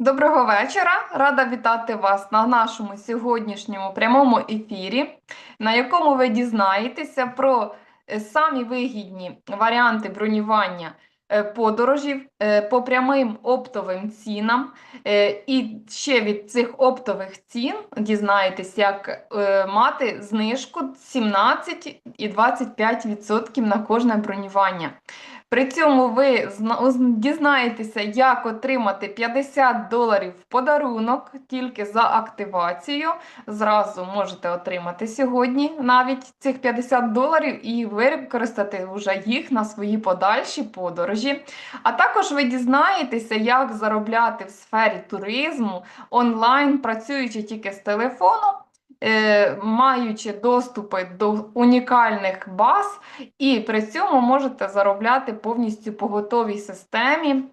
Доброго вечора. Рада вітати вас на нашому сьогоднішньому прямому ефірі, на якому ви дізнаєтеся про е, самі вигідні варіанти бронювання е, подорожів е, по прямим оптовим цінам. І ще від цих оптових цін дізнаєтесь, як мати знижку 17 і 25% на кожне бронювання. При цьому ви дізнаєтеся, як отримати 50 доларів в подарунок тільки за активацію. Зразу можете отримати сьогодні навіть цих 50 доларів і використати вже їх на свої подальші подорожі. А також ви дізнаєтеся, як заробляти в сфері туризму онлайн, працюючи тільки з телефону. Е, Маючи доступи до унікальних баз, і при цьому можете заробляти повністю по готовій системі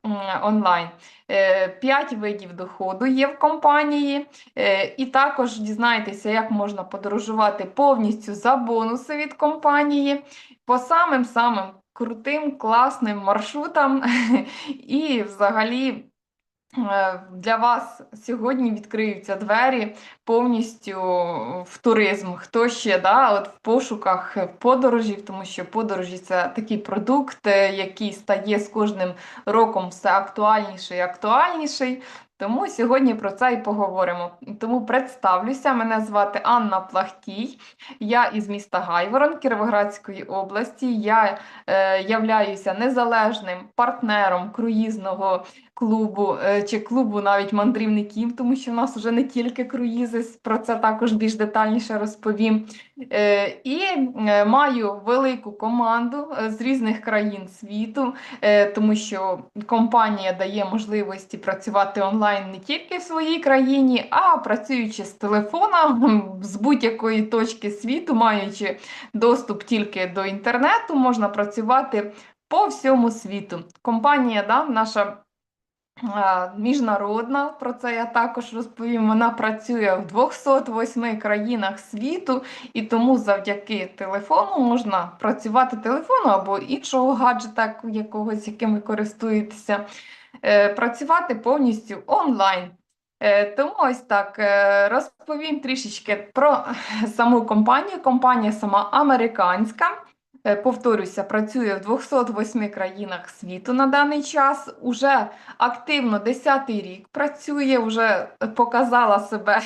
онлайн. Е, П'ять видів доходу є в компанії, Е, і також дізнаєтеся, як можна подорожувати повністю за бонуси від компанії по самим самим крутим, класним маршрутам. І взагалі. Е, Для вас сьогодні відкриються двері повністю в туризм. Хто ще да, от в пошуках подорожів, тому що подорожі це такий продукт, е, який стає з кожним роком все актуальніший і актуальніший. Тому сьогодні про це і поговоримо. Тому представлюся, мене звати Анна Плахтій. Я із міста Гайворон Кіровоградської області. Я е, являюся незалежним партнером круїзного клубу е, чи клубу навіть мандрівників, тому що в нас вже не тільки круїзи, про це також більш детальніше розповім. Е, І е, маю велику команду е, з різних країн світу, е, тому що компанія дає можливості працювати онлайн не тільки в своїй країні, а працюючи з телефона з будь-якої точки світу, маючи доступ тільки до інтернету, можна працювати по всьому світу. Компанія, да, наша. Міжнародна, про це я також розповім. Вона працює в 208 країнах світу, і тому завдяки телефону можна працювати телефону або іншого гаджета, якогось, яким ви користуєтеся, працювати повністю онлайн. Е, Тому ось так е, розповім трішечки про саму компанію. Компанія сама американська. Е, Повторюся, працює в 208 країнах світу на даний час. Уже активно 10-й рік працює, вже показала себе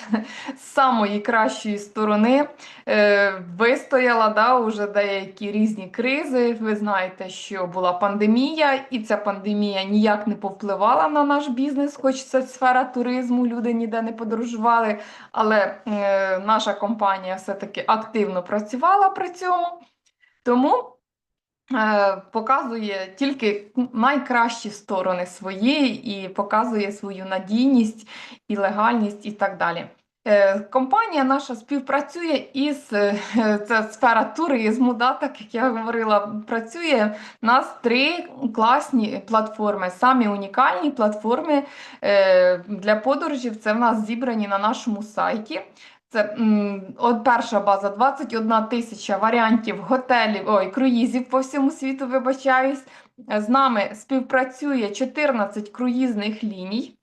з самої кращої сторони. Е, Вистояла да, уже деякі різні кризи. Ви знаєте, що була пандемія, і ця пандемія ніяк не повпливала на наш бізнес, хоч це сфера туризму, люди ніде не подорожували. Але е, наша компанія все-таки активно працювала при цьому. Тому е, показує тільки найкращі сторони свої і показує свою надійність і легальність і так далі. Е, Компанія наша співпрацює із е, це сфера туризму, да, так як я говорила, працює у нас три класні платформи, самі унікальні платформи е, для подорожів. Це в нас зібрані на нашому сайті. Це от перша база 21 тисяча варіантів готелів, ой, круїзів по всьому світу, вибачаюсь. З нами співпрацює 14 круїзних ліній.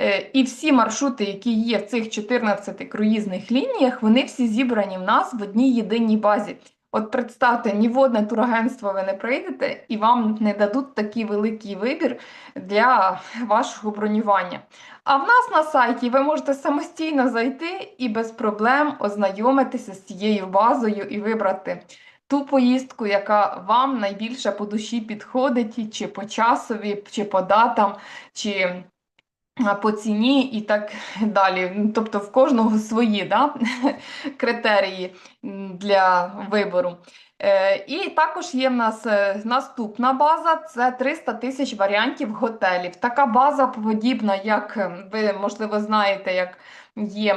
Е, І всі маршрути, які є в цих 14 круїзних лініях, вони всі зібрані в нас в одній єдиній базі. От представте, ні в одне турагентство ви не прийдете і вам не дадуть такий великий вибір для вашого бронювання. А в нас на сайті ви можете самостійно зайти і без проблем ознайомитися з цією базою і вибрати ту поїздку, яка вам найбільше по душі підходить, чи по часові, чи по датам, чи по ціні і так далі. Ну, Тобто в кожного свої да, критерії для вибору. Е, І також є в нас е, наступна база це 300 тисяч варіантів готелів. Така база подібна, як ви, можливо, знаєте, як є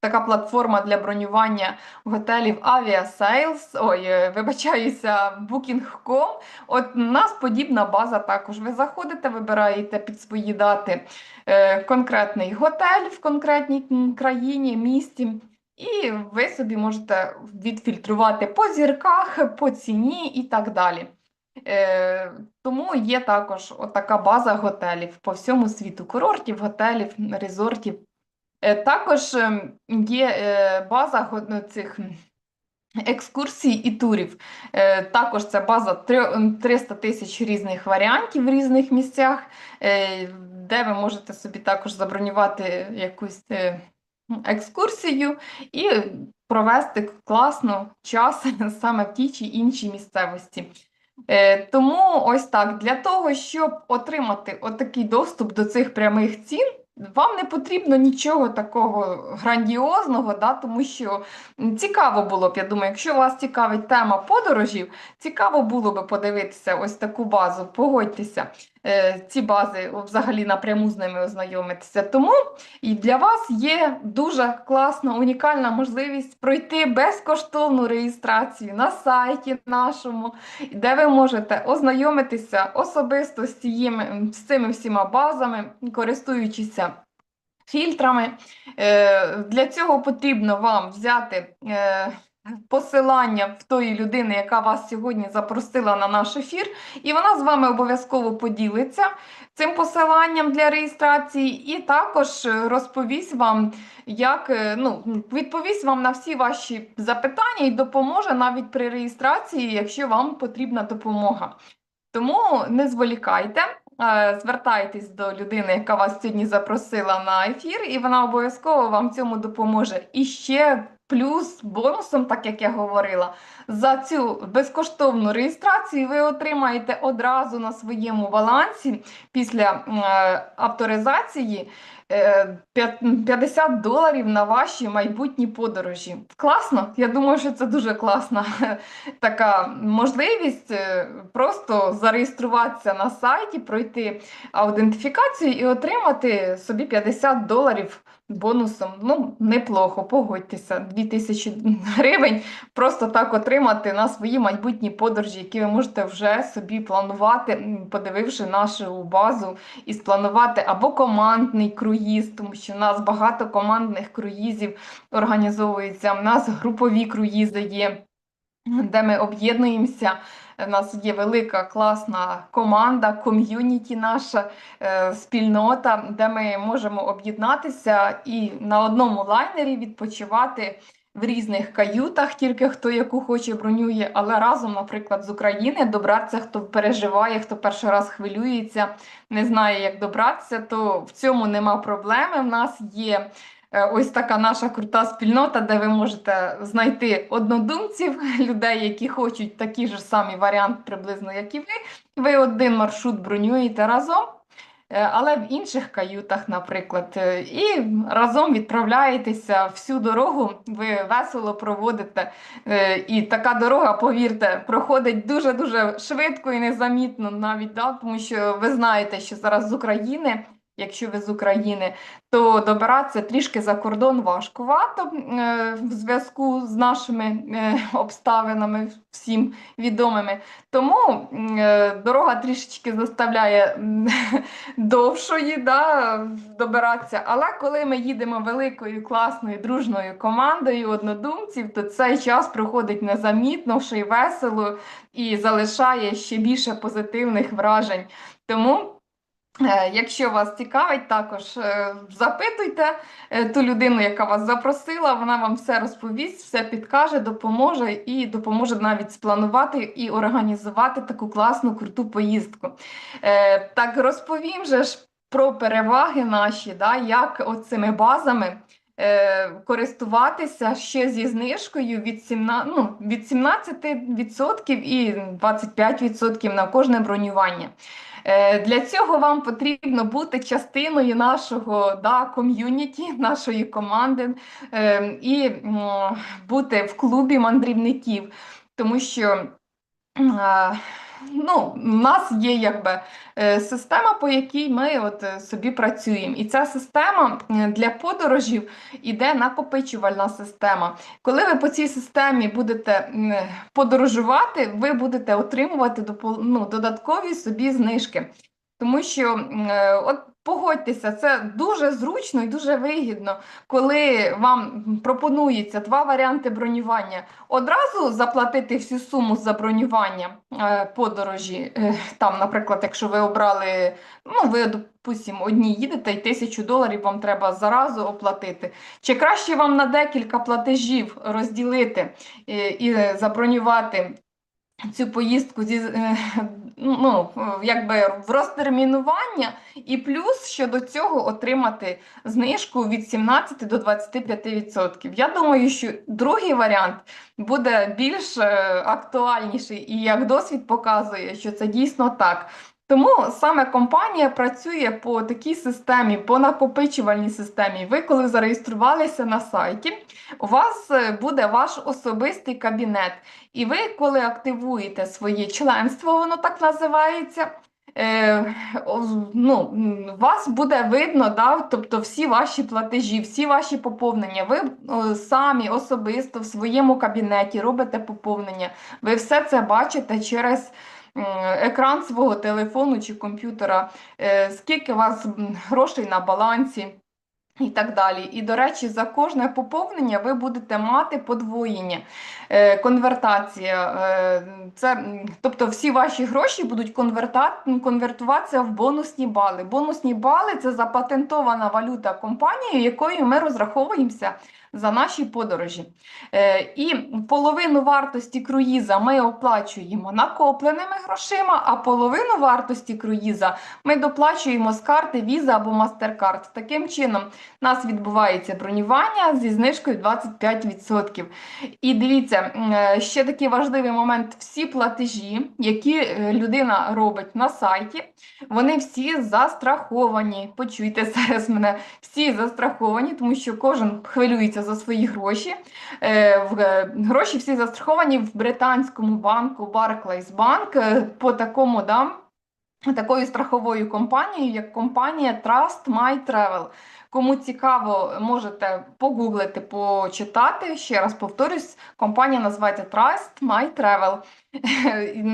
така платформа для бронювання готелів Aviasales, ой, е, вибачаюся, Booking.com. От у нас подібна база також. Ви заходите, вибираєте під свої дати е, конкретний готель в конкретній країні, місті. І ви собі можете відфільтрувати по зірках, по ціні і так далі. Е, тому є також така база готелів по всьому світу, курортів, готелів, резортів. Е, також ем, є е, база ну, цих екскурсій і турів. Е, Також це база 300 тисяч різних варіантів в різних місцях, де ви можете собі також забронювати якусь екскурсію і провести класно час саме в тій чи іншій місцевості. Тому ось так, для того, щоб отримати отакий доступ до цих прямих цін, вам не потрібно нічого такого грандіозного, да, тому що цікаво було б, я думаю, якщо вас цікавить тема подорожів, цікаво було би подивитися ось таку базу, погодьтеся, ці бази взагалі напряму з ними ознайомитися. Тому і для вас є дуже класна, унікальна можливість пройти безкоштовну реєстрацію на сайті нашому, де ви можете ознайомитися особисто з, цією, з цими всіма базами, користуючися фільтрами. Е, Для цього потрібно вам взяти е, посилання в тої людини, яка вас сьогодні запросила на наш ефір, і вона з вами обов'язково поділиться цим посиланням для реєстрації, і також е, розповість вам, як е, ну, відповість вам на всі ваші запитання і допоможе навіть при реєстрації, якщо вам потрібна допомога. Тому не зволікайте, е, звертайтесь до людини, яка вас сьогодні запросила на ефір, і вона обов'язково вам цьому допоможе. І ще плюс бонусом, так як я говорила, за цю безкоштовну реєстрацію ви отримаєте одразу на своєму балансі після е, авторизації е, 50 доларів на ваші майбутні подорожі. Класно? Я думаю, що це дуже класна така можливість е, просто зареєструватися на сайті, пройти аутентифікацію і отримати собі 50 доларів бонусом. Ну, неплохо, погодьтеся, 2000 гривень просто так отримати на свої майбутні подорожі, які ви можете вже собі планувати, подививши нашу базу, і спланувати або командний круїз, тому що в нас багато командних круїзів організовується, у нас групові круїзи є де ми об'єднуємося. У нас є велика класна команда, ком'юніті наша е, спільнота, де ми можемо об'єднатися і на одному лайнері відпочивати в різних каютах, тільки хто яку хоче бронює, але разом, наприклад, з України добратися, хто переживає, хто перший раз хвилюється, не знає, як добратися, то в цьому нема проблеми. В нас є Ось така наша крута спільнота, де ви можете знайти однодумців, людей, які хочуть такий же самий варіант, приблизно, як і ви. Ви один маршрут бронюєте разом, е, але в інших каютах, наприклад, Е, і разом відправляєтеся всю дорогу, ви весело проводите. Е, І така дорога, повірте, проходить дуже-дуже швидко і незамітно навіть, да? тому що ви знаєте, що зараз з України. Якщо ви з України, то добиратися трішки за кордон важкувато е, в зв'язку з нашими е, обставинами, всім відомими. Тому е, дорога трішечки заставляє довшої да, добиратися. Але коли ми їдемо великою, класною, дружною командою однодумців, то цей час проходить незамітно, ще й весело і залишає ще більше позитивних вражень. Тому. Е, Якщо вас цікавить, також е, запитуйте е, ту людину, яка вас запросила, вона вам все розповість, все підкаже, допоможе і допоможе навіть спланувати і організувати таку класну круту поїздку. Так розповім же ж про переваги наші, да, як оцими базами. Користуватися ще зі знижкою від 17, ну, від 17% і 25% на кожне бронювання. Е, Для цього вам потрібно бути частиною нашого да, ком'юніті, нашої команди е, і бути в клубі мандрівників, тому що ну, в нас є якби е, система, по якій ми от е, собі працюємо. І ця система е, для подорожів іде накопичувальна система. Коли ви по цій системі будете подорожувати, ви будете отримувати ну, додаткові собі знижки. Тому що е, от погодьтеся, це дуже зручно і дуже вигідно, коли вам пропонується два варіанти бронювання. Одразу заплатити всю суму за бронювання е, подорожі. е, Там, наприклад, якщо ви обрали, ну ви, допустимо, одні їдете і тисячу доларів вам треба заразу оплатити. Чи краще вам на декілька платежів розділити і забронювати цю поїздку зі е, ну, е, якби в розтермінування, і плюс щодо цього отримати знижку від 17 до 25%. Я думаю, що другий варіант буде більш е, актуальніший, і як досвід показує, що це дійсно так. Тому саме компанія працює по такій системі, по накопичувальній системі. Ви, коли зареєструвалися на сайті, у вас е, буде ваш особистий кабінет. І ви, коли активуєте своє членство, воно так називається. Е, ну, вас буде видно, да, тобто всі ваші платежі, всі ваші поповнення. Ви самі особисто в своєму кабінеті робите поповнення. Ви все це бачите через екран свого телефону чи комп'ютера, е, скільки у вас грошей на балансі. І так далі. І, до речі, за кожне поповнення ви будете мати подвоєння, е, конвертація. Е, це, тобто всі ваші гроші будуть конвертуватися в бонусні бали. Бонусні бали це запатентована валюта компанії, якою ми розраховуємося за наші подорожі. Е, і половину вартості круїза ми оплачуємо накопленими грошима, а половину вартості круїза ми доплачуємо з карти Visa або MasterCard. Таким чином, у нас відбувається бронювання зі знижкою 25%. І дивіться, е, ще такий важливий момент: всі платежі, які е, людина робить на сайті, вони всі застраховані. Почуйте зараз мене, всі застраховані, тому що кожен хвилюється за свої гроші. Е, в- е, Гроші всі застраховані в британському банку Barclays Bank е, по такому да, такою страховою компанією, як компанія Trust My Travel. Кому цікаво, можете погуглити, почитати. Ще раз повторюсь, компанія називається Trust My Travel.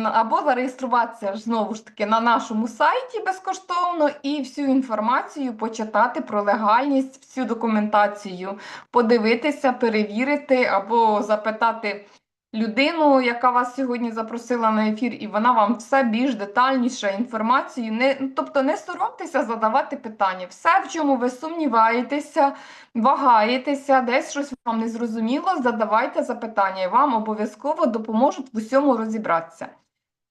Або зареєструватися знову ж таки на нашому сайті безкоштовно і всю інформацію почитати про легальність, всю документацію, подивитися, перевірити або запитати людину, яка вас сьогодні запросила на ефір, і вона вам все більш детальніше інформацію. Не, тобто не соромтеся задавати питання. Все, в чому ви сумніваєтеся, вагаєтеся, десь щось вам не зрозуміло, задавайте запитання, і вам обов'язково допоможуть в усьому розібратися.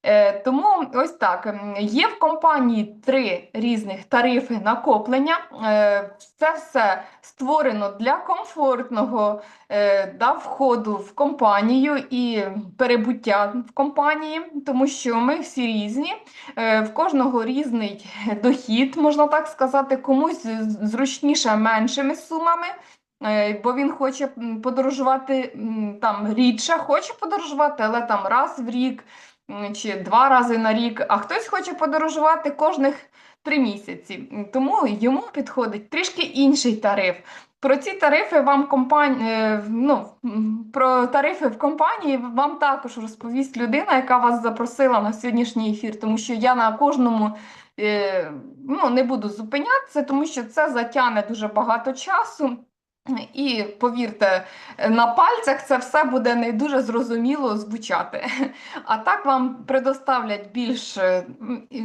Е, тому ось так. Є в компанії три різних тарифи накоплення. Е, Це все створено для комфортного е, да, входу в компанію і перебуття в компанії, тому що ми всі різні, в кожного різний дохід, можна так сказати, комусь зручніше меншими сумами. Бо він хоче подорожувати там рідше, хоче подорожувати, але там раз в рік чи два рази на рік, а хтось хоче подорожувати кожних три місяці. Тому йому підходить трішки інший тариф. Про ці тарифи вам компанія, ну, про тарифи в компанії вам також розповість людина, яка вас запросила на сьогоднішній ефір, тому що я на кожному е, ну, не буду зупинятися, тому що це затягне дуже багато часу. І повірте, на пальцях це все буде не дуже зрозуміло звучати. А так вам предоставлять більш е,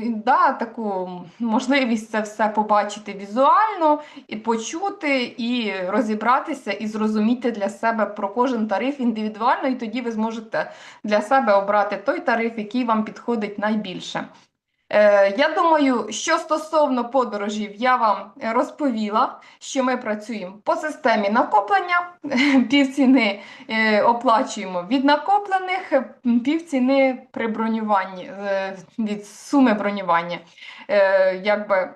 да, таку можливість це все побачити візуально, і почути, і розібратися, і зрозуміти для себе про кожен тариф індивідуально, і тоді ви зможете для себе обрати той тариф, який вам підходить найбільше. Е, Я думаю, що стосовно подорожів, я вам розповіла, що ми працюємо по системі накоплення, півціни е, оплачуємо від накоплених, півціни при бронюванні, е, від суми бронювання. Якби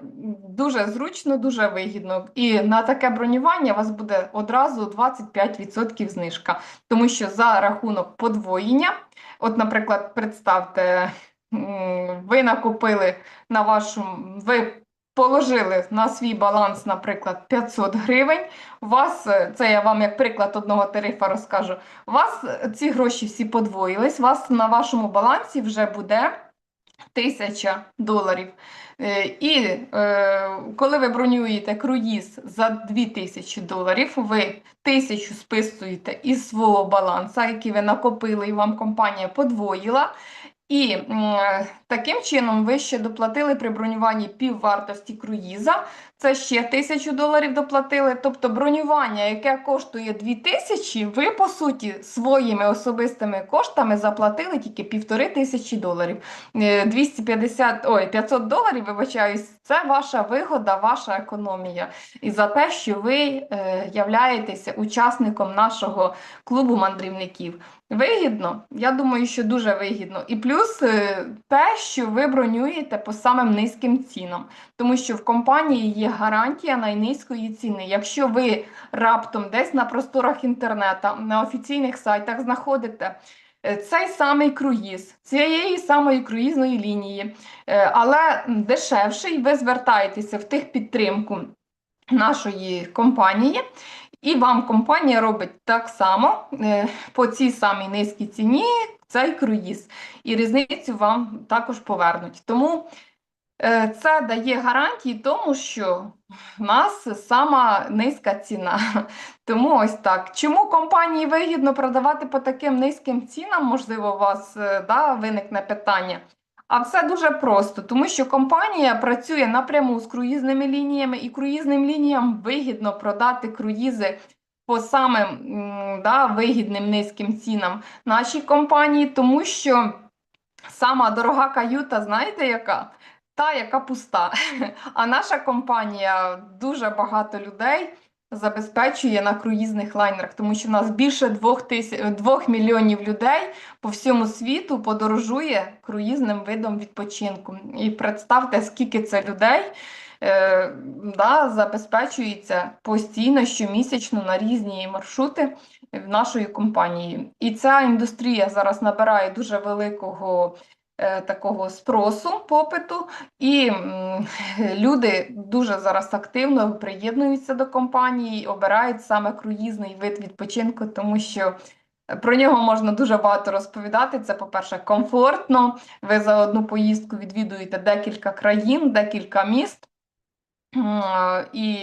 дуже зручно, дуже вигідно. І на таке бронювання у вас буде одразу 25% знижка, тому що за рахунок подвоєння, от, наприклад, представте. Ви накопили на вашому, ви положили на свій баланс, наприклад, 500 гривень. Вас, е, це я вам як приклад одного тарифа розкажу. Вас е, ці гроші всі подвоїлись, вас на вашому балансі вже буде 1000 доларів. Е, І е, коли ви бронюєте круїз за 2000 доларів, ви 1000 списуєте із свого балансу, який ви накопили, і вам компанія подвоїла. І е, таким чином ви ще доплатили при бронюванні піввартості круїза. Це ще тисячу доларів доплатили. Тобто бронювання, яке коштує 2000, ви по суті своїми особистими коштами заплатили тільки півтори тисячі доларів. Е, 250, ой, 500 доларів, вибачаюсь, це ваша вигода, ваша економія. І за те, що ви е, являєтеся учасником нашого клубу мандрівників. Вигідно? Я думаю, що дуже вигідно. І плюс е, те, що ви бронюєте по самим низьким цінам, тому що в компанії є гарантія найнизької ціни. Якщо ви раптом десь на просторах інтернету, на офіційних сайтах знаходите е, цей самий круїз, цієї самої круїзної лінії, е, але дешевший, ви звертаєтеся в техпідтримку нашої компанії. І вам компанія робить так само е, по цій самій низькій ціні цей круїз. І різницю вам також повернуть. Тому е, це дає гарантії тому, що в нас сама низька ціна. Тому ось так. Чому компанії вигідно продавати по таким низьким цінам? Можливо, у вас е, да, виникне питання. А все дуже просто, тому що компанія працює напряму з круїзними лініями, і круїзним лініям вигідно продати круїзи по самим да, вигідним низьким цінам нашій компанії, тому що сама дорога каюта, знаєте яка? Та, яка пуста. А наша компанія дуже багато людей забезпечує на круїзних лайнерах, тому що в нас більше двох тисяч двох мільйонів людей по всьому світу подорожує круїзним видом відпочинку. І представте, скільки це людей е, да, забезпечується постійно щомісячно на різні маршрути в нашої компанії. І ця індустрія зараз набирає дуже великого. Е, Такого спросу, попиту, і люди дуже зараз активно приєднуються до компанії, обирають саме круїзний вид відпочинку, тому що про нього можна дуже багато розповідати. Це, по-перше, комфортно. Ви за одну поїздку відвідуєте декілька країн, декілька міст. І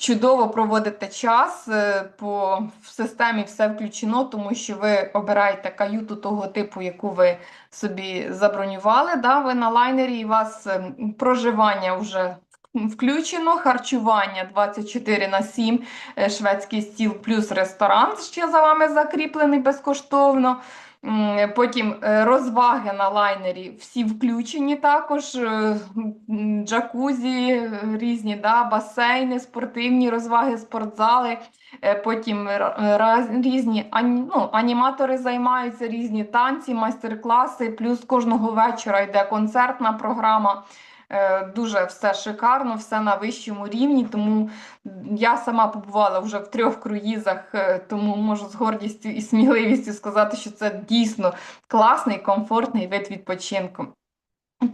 чудово проводите час е, по в системі все включено, тому що ви обираєте каюту того типу, яку ви собі забронювали. Да, ви на лайнері, і у вас ем, проживання вже включено, харчування 24 на 7, е, шведський стіл плюс ресторан ще за вами закріплений безкоштовно. Потім е, розваги на лайнері всі включені також, е, джакузі, е, різні да, басейни, спортивні розваги, спортзали. Потім раз- різні ну, аніматори займаються, різні танці, майстер-класи, плюс кожного вечора йде концертна програма. Е, Дуже все шикарно, все на вищому рівні. Тому я сама побувала вже в трьох круїзах, е, тому можу з гордістю і сміливістю сказати, що це дійсно класний, комфортний вид відпочинку.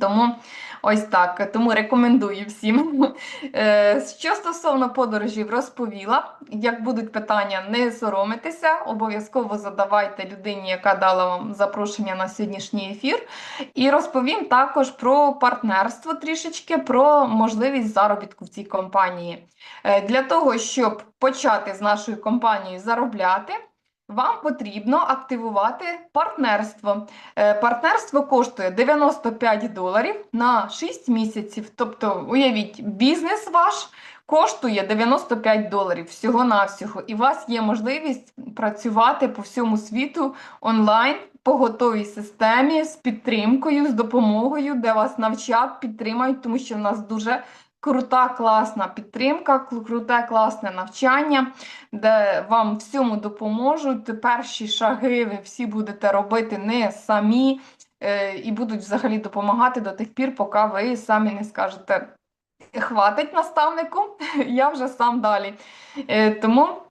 Тому ось так. Тому рекомендую всім. Е, Що стосовно подорожів, розповіла. Як будуть питання, не соромитеся, обов'язково задавайте людині, яка дала вам запрошення на сьогоднішній ефір. І розповім також про партнерство трішечки, про можливість заробітку в цій компанії. Е, Для того, щоб почати з нашою компанією заробляти, вам потрібно активувати партнерство. Е, Партнерство коштує 95 доларів на 6 місяців. Тобто, уявіть, бізнес ваш коштує 95 доларів всього-навсього, і у вас є можливість працювати по всьому світу онлайн по готовій системі з підтримкою, з допомогою, де вас навчать, підтримають, тому що в нас дуже крута, класна підтримка, круте, класне навчання, де вам всьому допоможуть. Перші шаги ви всі будете робити не самі е, і будуть взагалі допомагати до тих пір, поки ви самі не скажете. Хватить наставнику, я вже сам далі. Е, Тому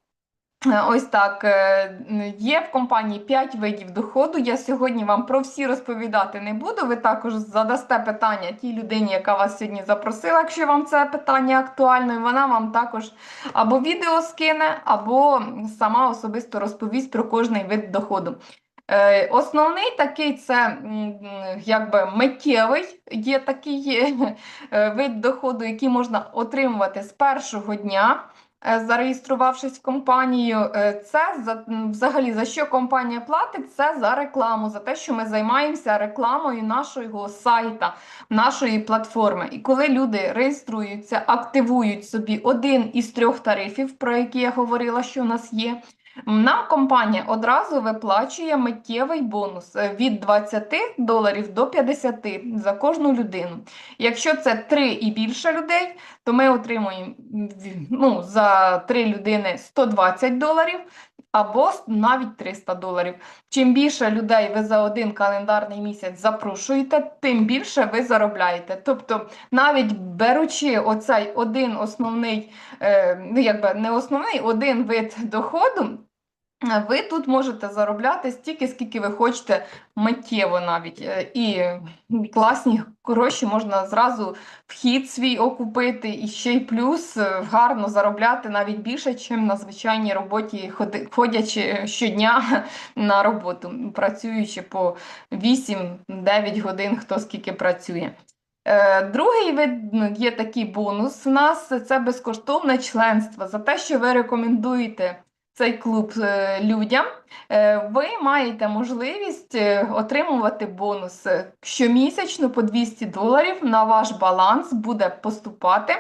ось так. е, Є в компанії 5 видів доходу. Я сьогодні вам про всі розповідати не буду. Ви також задасте питання тій людині, яка вас сьогодні запросила, якщо вам це питання актуально, і вона вам також або відео скине, або сама особисто розповість про кожний вид доходу. Е, Основний такий це якби миттєвий, є такий е, вид доходу, який можна отримувати з першого дня, е, зареєструвавшись в компанію. Е, Це за, взагалі за що компанія платить? Це за рекламу, за те, що ми займаємося рекламою нашого сайта, нашої платформи. І коли люди реєструються, активують собі один із трьох тарифів, про які я говорила, що у нас є. Нам компанія одразу виплачує миттєвий бонус від 20 доларів до 50 за кожну людину. Якщо це 3 і більше людей, то ми отримуємо ну, за 3 людини 120 доларів або навіть 300 доларів. Чим більше людей ви за один календарний місяць запрошуєте, тим більше ви заробляєте. Тобто, навіть беручи оцей один основний, е, ну якби не основний, один вид доходу. Ви тут можете заробляти стільки, скільки ви хочете миттєво навіть. Е, І класні гроші можна зразу вхід свій окупити, і ще й плюс е, гарно заробляти навіть більше, ніж на звичайній роботі, ходячи щодня на роботу, працюючи по 8-9 годин, хто скільки працює. Е, Другий вид ну, є такий бонус у нас це безкоштовне членство за те, що ви рекомендуєте цей клуб е, людям, е, ви маєте можливість е, отримувати бонус щомісячно по 200 доларів на ваш баланс буде поступати.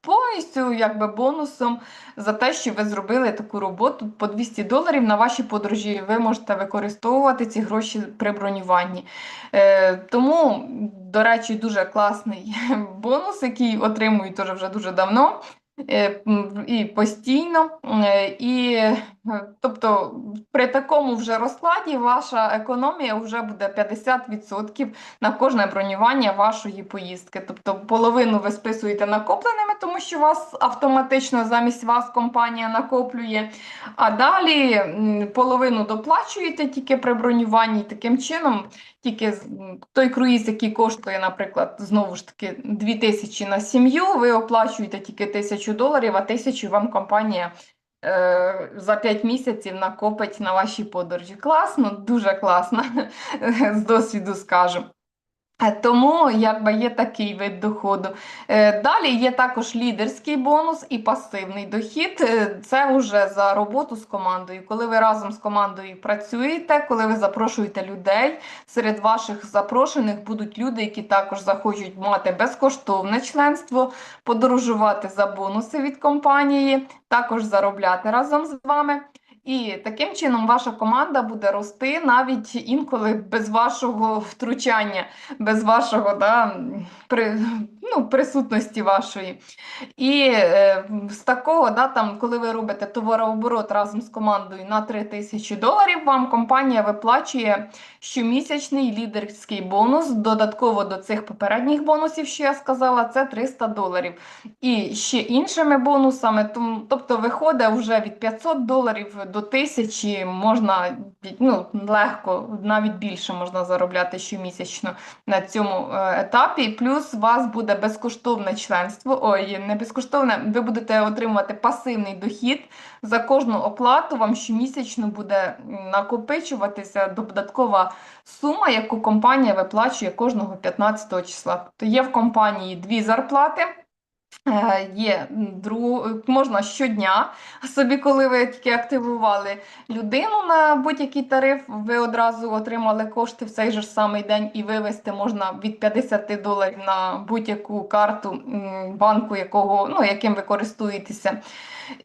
Повністю якби бонусом за те, що ви зробили таку роботу по 200 доларів на ваші подорожі. Ви можете використовувати ці гроші при бронюванні. Тому, до речі, дуже класний бонус, який отримую теж вже дуже давно. Е, І постійно, Е, і е, тобто при такому вже розкладі ваша економія вже буде 50% на кожне бронювання вашої поїздки. Тобто половину ви списуєте накопленими, тому що вас автоматично замість вас компанія накоплює. А далі половину доплачуєте тільки при бронюванні. Таким чином, тільки той круїз, який коштує, наприклад, знову ж таки 2000 на сім'ю, ви оплачуєте тільки тисячу доларів, а тисячу вам компанія е, за 5 місяців накопить на ваші подорожі. Класно, дуже класно, з досвіду скажу. Е, Тому якби є такий вид доходу. Е, Далі є також лідерський бонус і пасивний дохід. Е, Це вже за роботу з командою. Коли ви разом з командою працюєте, коли ви запрошуєте людей, серед ваших запрошених будуть люди, які також захочуть мати безкоштовне членство, подорожувати за бонуси від компанії, також заробляти разом з вами. І таким чином ваша команда буде рости навіть інколи без вашого втручання, без вашого да, при, ну, присутності вашої. І е, з такого, да, там, коли ви робите товарооборот разом з командою на 3 тисячі доларів, вам компанія виплачує щомісячний лідерський бонус. Додатково до цих попередніх бонусів, що я сказала, це 300 доларів. І ще іншими бонусами, тобто виходить вже від 500 доларів до 1000 можна ну, легко, навіть більше можна заробляти щомісячно на цьому е, етапі. Плюс у вас буде безкоштовне членство. Ой, не безкоштовне, ви будете отримувати пасивний дохід. За кожну оплату вам щомісячно буде накопичуватися додаткова сума, яку компанія виплачує кожного 15 числа. Тобто є в компанії дві зарплати. Е, Є друг, можна щодня собі, коли ви тільки активували людину на будь-який тариф, ви одразу отримали кошти в цей же самий день і вивести можна від 50 доларів на будь-яку карту банку, якого, ну, яким ви користуєтеся.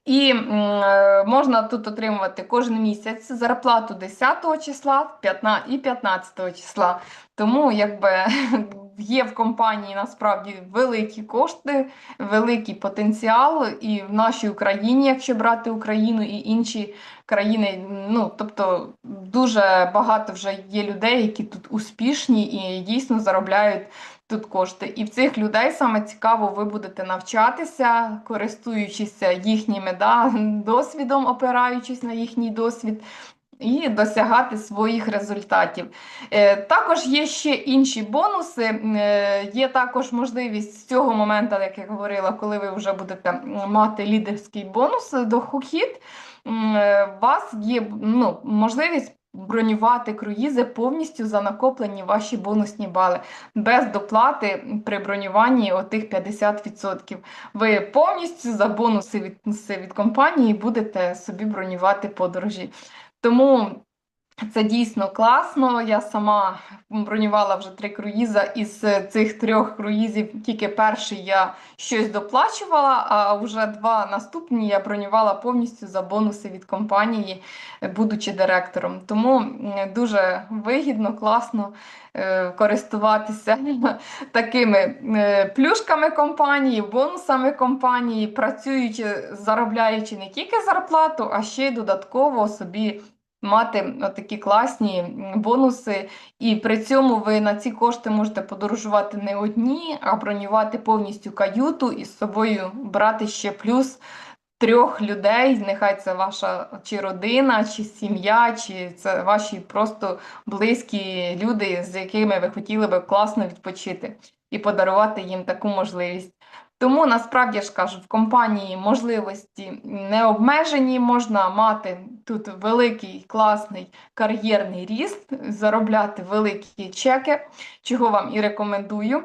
І е, можна тут отримувати кожен місяць зарплату 10 числа 15, і 15 числа. Тому якби є в компанії насправді великі кошти, великий потенціал, і в нашій Україні, якщо брати Україну і інші країни, ну тобто дуже багато вже є людей, які тут успішні і дійсно заробляють тут кошти. І в цих людей саме цікаво, ви будете навчатися, користуючись їхніми да, досвідом, опираючись на їхній досвід. І досягати своїх результатів. Е, Також є ще інші бонуси. Е, Є також можливість з цього моменту, як я говорила, коли ви вже будете мати лідерський бонус е, у вас є ну, можливість бронювати круїзи повністю за накоплені ваші бонусні бали, без доплати при бронюванні отих 50%. Ви повністю за бонуси від, від компанії будете собі бронювати подорожі. Тому це дійсно класно. Я сама бронювала вже три круїза. Із цих трьох круїзів тільки перший я щось доплачувала, а вже два наступні я бронювала повністю за бонуси від компанії, будучи директором. Тому дуже вигідно, класно е, користуватися такими е, плюшками компанії, бонусами компанії, працюючи, заробляючи не тільки зарплату, а ще й додатково собі мати такі класні бонуси, і при цьому ви на ці кошти можете подорожувати не одні, а бронювати повністю каюту і з собою брати ще плюс трьох людей. Нехай це ваша чи родина, чи сім'я, чи це ваші просто близькі люди, з якими ви хотіли би класно відпочити і подарувати їм таку можливість. Тому насправді ж кажу, в компанії можливості не обмежені, можна мати тут великий класний кар'єрний ріст, заробляти великі чеки, чого вам і рекомендую.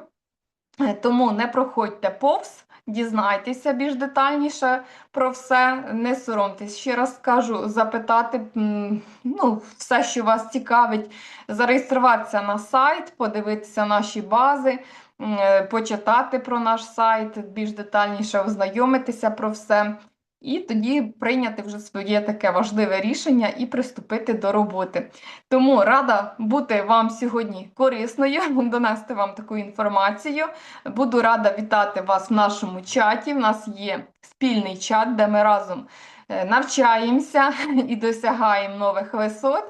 Е, Тому не проходьте повз, дізнайтеся більш детальніше про все, не соромтесь. Ще раз скажу, запитати ну, все, що вас цікавить, зареєструватися на сайт, подивитися наші бази, е, почитати про наш сайт, більш детальніше ознайомитися про все. І тоді прийняти вже своє таке важливе рішення і приступити до роботи. Тому рада бути вам сьогодні корисною, донести вам таку інформацію. Буду рада вітати вас в нашому чаті. У нас є спільний чат, де ми разом е, навчаємося і досягаємо нових висот,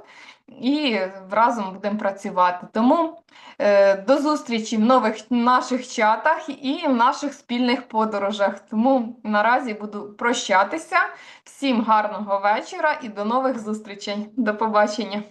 і разом будемо працювати. Тому е, до зустрічі в нових наших чатах і в наших спільних подорожах. Тому наразі буду прощатися. Всім гарного вечора і до нових зустрічей. До побачення!